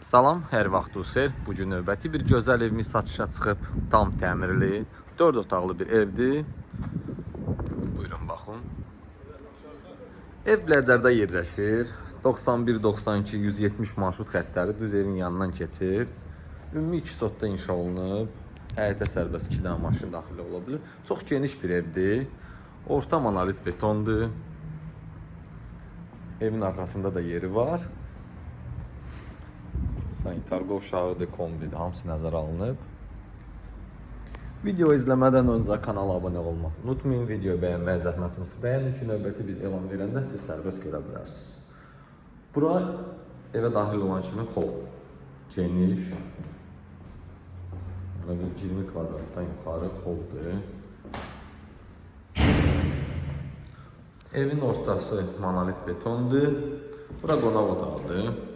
Salam, hər vaxt xeyir. Bu gün növbəti bir gözəl evimiz satışa çıxıb, tam təmirli, 4 otaqlı bir evdir. Buyurun baxın. Ev Bləzərdə yerləşir. 91 92 170 marşrut xəttləri düz evin yanından keçir. Ümumi 2 sotda inşa olunub. Həyətə sərbəst 2 dənə maşın daxil ola bilər. Çox geniş bir evdir. Orta monolit betondur. Evin arxasında da yeri var. Sanitar qovşağıdır, kombidir, hamısı nəzərə alınıb. Video izləmədən öncə kanala abunə olmasını unutmayın. Videoyu bəyənməyi zəhmətinizi bəyənin ki, növbəti biz elan verəndə siz sərbəst görə bilərsiniz. Bura evə daxil olan kimi hol. Geniş. Burada bir 20 kvadratdan yuxarı holdur. Evin ortası monolit betondur. Bura qonaq otağıdır.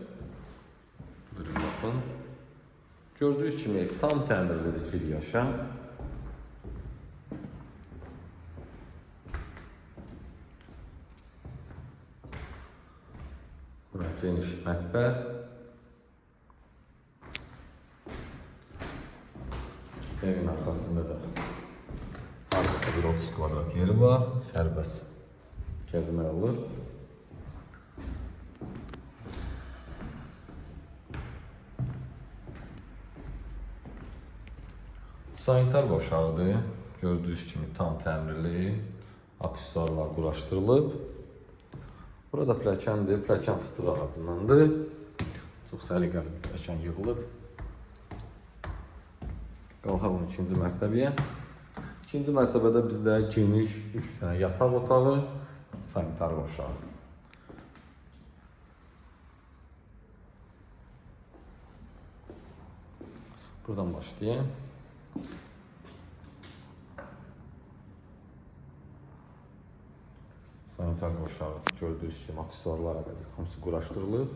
Buyurun baxın. Gördüyünüz kimi tam təmirlidir, gir yaşa. Bura geniş mətbəx. Evin arxasında da hardasa bir 30 kvadrat yeri var. Sərbəst gəzmək olur. Sanitar qovşağıdır. Gördüyünüz kimi tam təmirli, aksesuarlar quraşdırılıb. Burada pilləkəndir, pilləkən fıstıq ağacındandır. Çox səliqəli bir pilləkən yığılıb. Qalxaq onun ikinci mərtəbəyə. İkinci mərtəbədə bizdə geniş 3 dənə yataq otağı, sanitar qovşağı. Buradan başlayayım. Sanitar qovşağı gördüyünüz kimi aksesuarlara qədər hamısı quraşdırılıb.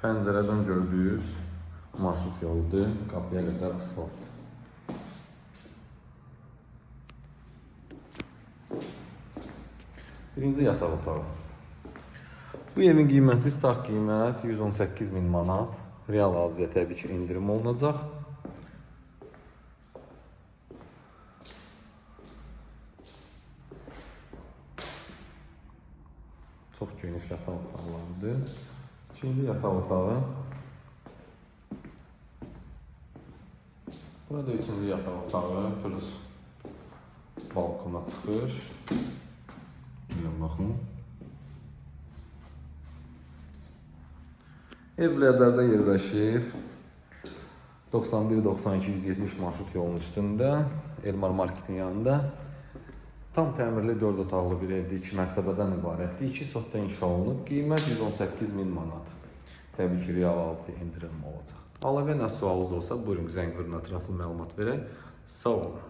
Pəncərədən gördüyünüz marşrut yoludur, qapıya qədər asfalt. Birinci yataq otağı. Bu evin qiyməti start qiymət 118 min manat. Real alıcıya təbii ki indirim olunacaq. Çox geniş yataq otaqlarıdır. İkinci yataq otağı. Burada üçüncü yataq otağı plus balkona çıxır. Buyurun baxın. Ev Ləzərdə yerləşir. 91 92 170 marşrut yolunun üstündə, Elmar Marketin yanında. Tam təmirli 4 otaqlı bir evdir, 2 mərtəbədən ibarətdir. 2 sotda inşa olunub. Qiymət 118 min manat. Təbii ki, real alıcı indirim olacaq. Əlavə nə sualınız olsa, buyurun zəng vurun ətraflı məlumat verək. Sağ olun.